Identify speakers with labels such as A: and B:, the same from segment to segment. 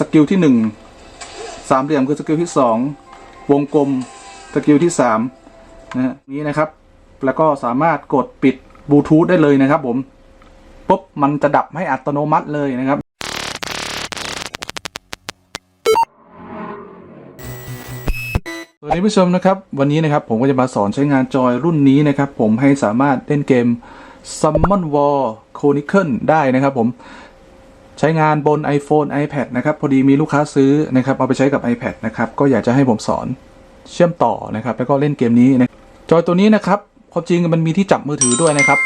A: สกิลที่หนึ่งสามเหลี่ยมคือสกิลที่สองวงกลมสกิลที่สามนะฮะนี้นะครับ แล้วก็สามารถกดปิดบลูทูธได้เลยนะครับผมปุ๊บมันจะดับให้อัตโนมัติเลยนะครับสวัสดีผู้ชมนะครับ วันนี้นะครับผมก็จะมาสอนใช้งานจอยรุ่นนี้นะครับ ผมให้สามารถเล่นเกม Summon War Chronicle ได้นะครับผม ใช้งานบน iPhone iPad นะครับ พอดีมีลูกค้าซื้อนะครับ เอาไปใช้กับ iPad นะครับ ก็อยากจะให้ผมสอนเชื่อมต่อนะครับ แล้วก็เล่นเกมนี้นะจอยตัวนี้นะครับความจริงมันมีที่จับมือถือด้วยนะครับ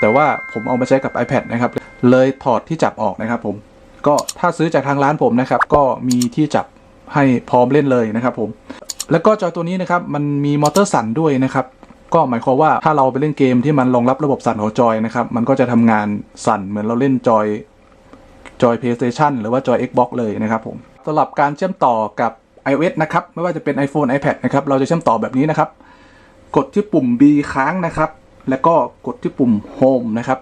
A: แต่ว่าผมเอามาใช้กับ iPad นะครับ เลยถอดที่จับออกนะครับผม ก็ถ้าซื้อจากทางร้านผมนะครับ ก็มีที่จับให้พร้อมเล่นเลยนะครับผม แล้วก็จอยตัวนี้นะครับ มันมีมอเตอร์สั่นด้วยนะครับ ก็หมายความว่าถ้าเราไปเล่นเกมที่มันรองรับระบบสั่นของจอยนะครับ มันก็จะทำงานสั่นเหมือนเราเล่นจอย จอย PlayStation หรือว่าจอย Xbox เลยนะครับผมสำหรับการเชื่อมต่อกับ iOS นะครับ ไม่ว่าจะเป็น iPhone iPad นะครับ เราจะเชื่อมต่อแบบนี้นะครับ กดที่ปุ่ม B ค้างนะครับ แล้วก็กดที่ปุ่ม Home นะครับ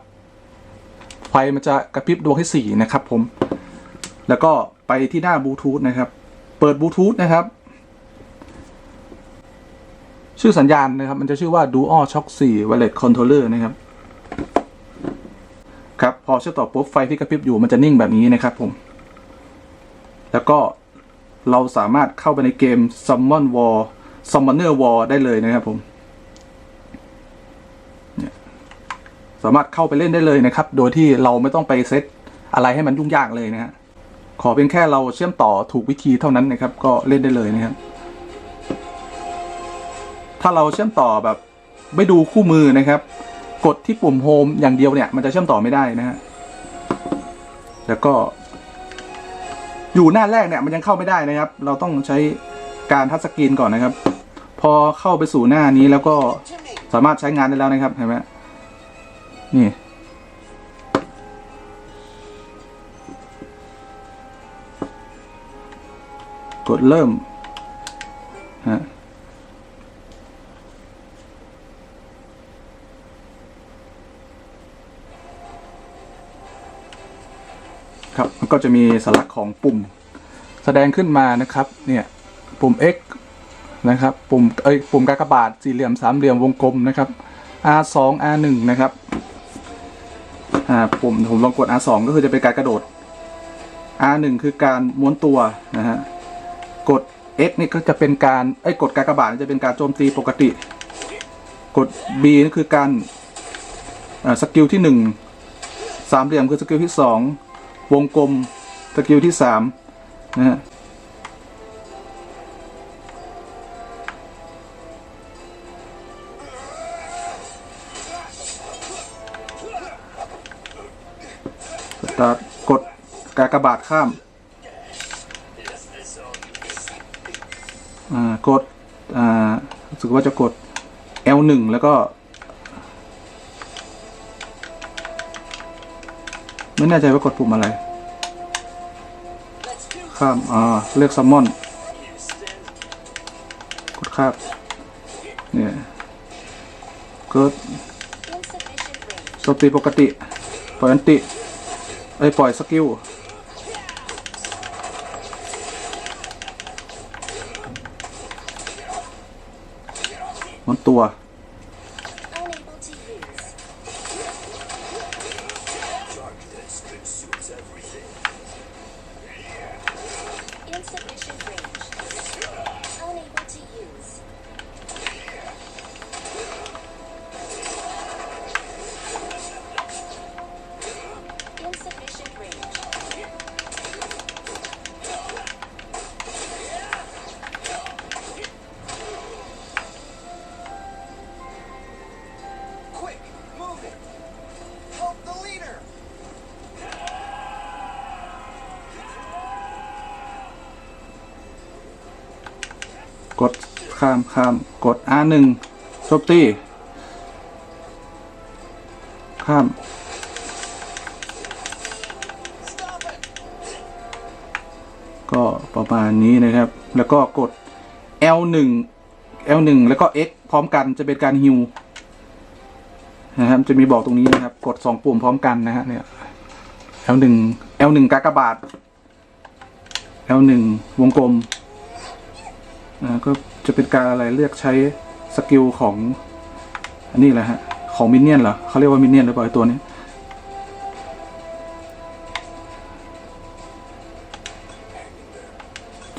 A: ไฟมันจะกระพริบดวงที่4นะครับผม แล้วก็ไปที่หน้าบลูทูธนะครับ เปิดบลูทูธนะครับ ชื่อสัญญาณนะครับ มันจะชื่อว่า Dual Shock 4 Wireless Controller นะครับครับ พอเชื่อมต่อปุ๊บไฟที่กระพริบอยู่มันจะนิ่งแบบนี้นะครับผม แล้วก็เราสามารถเข้าไปในเกม Summon War Summoner War ได้เลยนะครับผมสามารถเข้าไปเล่นได้เลยนะครับ โดยที่เราไม่ต้องไปเซตอะไรให้มันยุ่งยากเลยนะฮะขอเพียงแค่เราเชื่อมต่อถูกวิธีเท่านั้นนะครับ ก็เล่นได้เลยนะครับ ถ้าเราเชื่อมต่อแบบไม่ดูคู่มือนะครับ กดที่ปุ่มโฮมอย่างเดียวเนี่ย มันจะเชื่อมต่อไม่ได้นะฮะ แล้วก็ อยู่หน้าแรกเนี่ย มันยังเข้าไม่ได้นะครับ เราต้องใช้การทัชสกรีนก่อนนะครับ พอเข้าไปสู่หน้านี้แล้วก็สามารถใช้งานได้แล้วนะครับเห็นไหมนี่กดเริ่มฮะ ครับมันก็จะมีสลักของปุ่มแสดงขึ้นมานะครับเนี่ยปุ่ม X นะครับปุ่มเอ้ยปุ่มกากบาทสี่เหลี่ยมสามเหลี่ยมวงกลมนะครับ R2 R1 นะครับอ่าปุ่มผมลองกด R2 ก็คือจะเป็นการกระโดด R1 คือการม้วนตัวนะฮะกด X นี่ก็จะเป็นการไอ้กดกากบาทจะเป็นการโจมตีปกติ กด B นี่คือการอ่าสกิลที่หนึ่งสามเหลี่ยมคือสกิลที่สอง วงกลมสกิลที่สามนะฮะตาร์ทกดกากบาทข้าม อ่า กด อ่ารู้สึกว่าจะกด L1 แล้วก็ ไม่แน่ใจว่ากดปุ่มอะไร ข้าม อ่า เลือกซัมมอน กดข้ามเนี่ยกดโจมตีปกติ ปล่อยอันติไอ้ปล่อยสกิลมันตัว
B: submission ring.
A: กดข้ามข้ามกด R1 โจมตีข้ามก็ประมาณนี้นะครับ แล้วก็กด L1 L1 แล้วก็ X พร้อมกันจะเป็นการฮิวนะครับ จะมีบอกตรงนี้นะครับ กด 2 ปุ่มพร้อมกันนะฮะเนี่ย L1 L1 กากบาท L1 วงกลม ก็จะเป็นการอะไรเลือกใช้สกิลของ อันนี้แหละฮะ ของมินเนี่ยนเหรอเขาเรียกว่ามินเนี่ยนหรือเปล่าไอ้ตัวนี้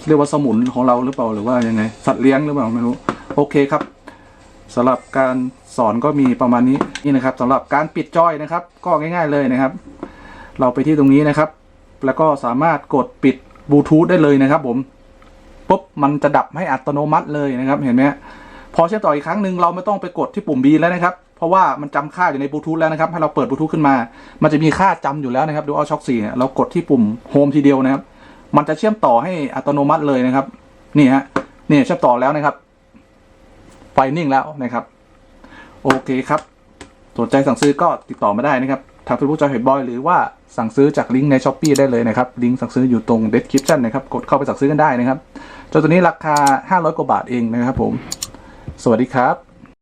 A: เรียกว่าสมุนของเราหรือเปล่าหรือว่ายังไง สัตว์เลี้ยงหรือเปล่าไม่รู้ โอเคครับสำหรับการสอนก็มีประมาณนี้นี่นะครับสำหรับการปิดจอยนะครับ ก็ง่ายๆเลยนะครับ เราไปที่ตรงนี้นะครับ แล้วก็สามารถกดปิดบลูทูธได้เลยนะครับผม ปุ๊บมันจะดับให้อัตโนมัติเลยนะครับเห็นไหมพอเชื่อมต่ออีกครั้งหนึ่งเราไม่ต้องไปกดที่ปุ่ม B แล้วนะครับ เพราะว่ามันจำค่าอยู่ในบลูทูธแล้วนะครับให้เราเปิดบลูทูธขึ้นมา มันจะมีค่าจำอยู่แล้วนะครับดูเอาช็อคสี่เรากดที่ปุ่มโฮมทีเดียวนะครับ มันจะเชื่อมต่อให้อัตโนมัติเลยนะครับนี่ฮะนี่เชื่อมต่อแล้วนะครับไฟนิ่งแล้วนะครับ โอเคครับสนใจสั่งซื้อก็ติดต่อมาได้นะครับ ทางเฟซบุ๊กจอยเฮดบอยหรือว่าสั่งซื้อจากลิงก์ในช้อปปีได้เลยนะครับ ลิงก์สั่งซื้ออยู่ตรง description นะครับ กดเข้าไปสั่งซื้อกันได้นะครับเจ้าตัวนี้ราคา 500 กว่าบาทเองนะครับผม สวัสดีครับ